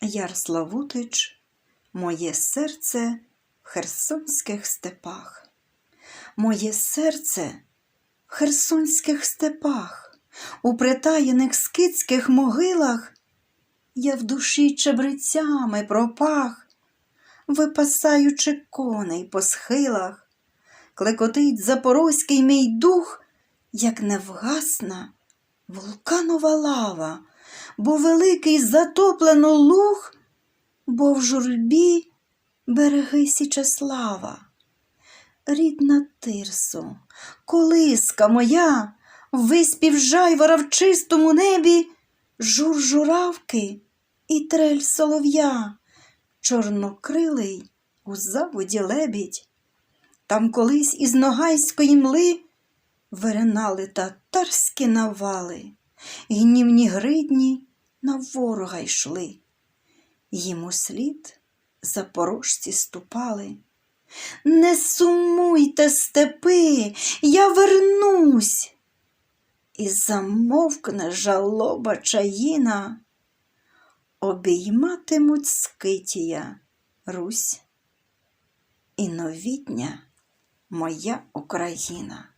Яр Славутич, моє серце в херсонських степах. Моє серце в херсонських степах, у притаєних скитських могилах я в душі чебрецями пропах, випасаючи коней по схилах, клекотить запорозький мій дух, як невгасна вулканова лава, бо великий затоплено луг, бо в журбі береги Січеслава. Рідна Тирсо, колиска моя, виспів жайвора в чистому небі, жур журавки і трель солов'я, чорнокрилий у заводі лебідь. Там колись із ногайської мли виринали татарські навали, гнівні гридні на ворога йшли. Їм у слід запорожці ступали. Не сумуйте, степи, я вернусь. І замовкне жалоба чаїна, обійматимуть Скитія, Русь і новітня моя Україна.